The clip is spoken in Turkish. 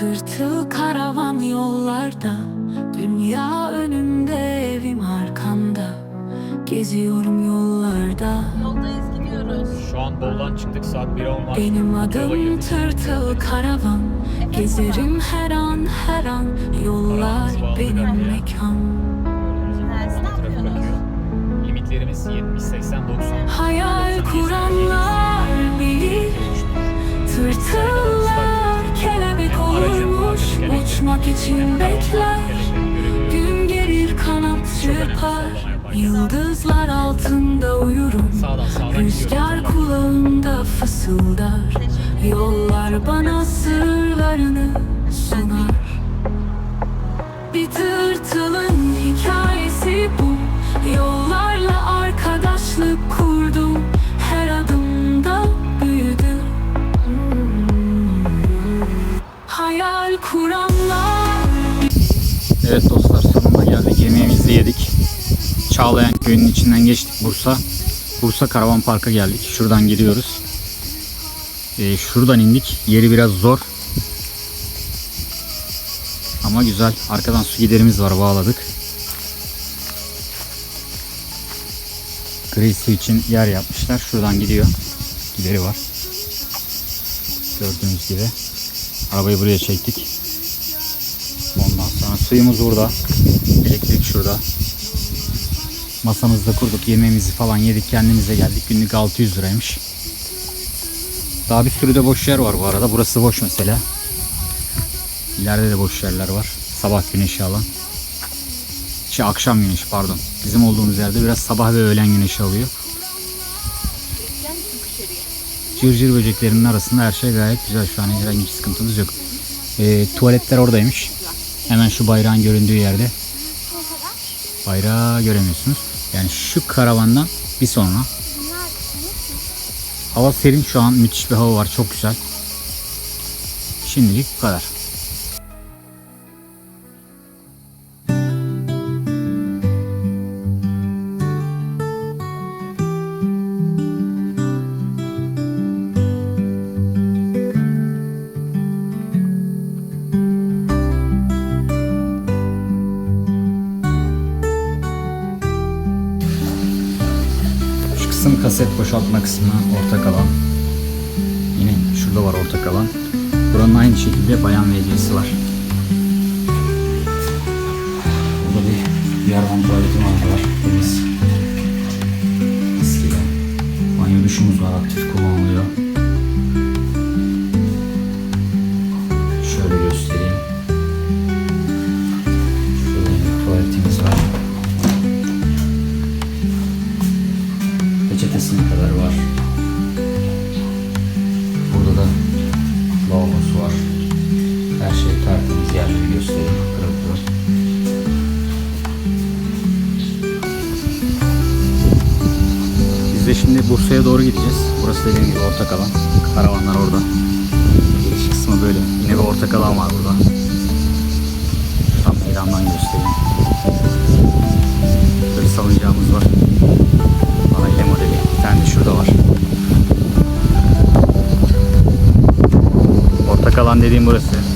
Tırtıl karavan yollarda Dünya önümde evim arkamda Geziyorum yollarda Yoldayız gidiyoruz. Şu an Bolu'dan çıktık saat 1'e 10 var. Benim adım tırtıl karavan Gezerim her an her an Yollar benim mekan. Limitlerimiz 70, 80, 90. Uçmak için bekler. Gün gelir kanat çırpar. Yıldızlar altında uyurum. Rüzgar kulağımda fısıldar. Yollar bana sırlarını sunar Yemeğimizi yedik. Çağlayan köyünün içinden geçtik Bursa. Bursa Karavan Park'a geldik. Şuradan gidiyoruz. Ee, şuradan indik. Yeri biraz zor. Ama güzel. Arkadan su giderimiz var. Bağladık. Gri su için yer yapmışlar. Şuradan gidiyor. Gideri var. Gördüğünüz gibi. Arabayı buraya çektik. Suyumuz burada. Elektrik şurada. Masamızda kurduk. Yemeğimizi falan yedik. Kendimize geldik. Günlük 600 liraymış. Daha bir sürü de boş yer var bu arada. Burası boş mesela. İleride de boş yerler var. Sabah güneşi alan. Şey akşam güneşi pardon. Bizim olduğumuz yerde biraz sabah ve öğlen güneşi alıyor. Cırcır böceklerinin arasında her şey gayet güzel. Şu an herhangi bir sıkıntımız yok. Ee, tuvaletler oradaymış. Hemen şu bayrağın göründüğü yerde. Bayrağı göremiyorsunuz. Yani şu karavandan bir sonra. Hava serin şu an. Müthiş bir hava var. Çok güzel. Şimdilik bu kadar. Kısım kaset boşaltma kısmı ortak alan. Yine şurada var ortak alan. Buranın aynı şekilde bayan WC'si var. Burada bir yervan tuvaleti var. Temiz. Eskiden. Banyo duşumuz var aktif kullanılıyor. Bursa'ya doğru gideceğiz. Burası dediğim gibi ortak alan. Karavanlar orada. Giriş kısmı böyle. Yine bir ortak alan var burada. Tam meydandan göstereyim. Böyle salıncağımız var. Aile modeli. Bir tane de şurada var. Ortak alan dediğim burası.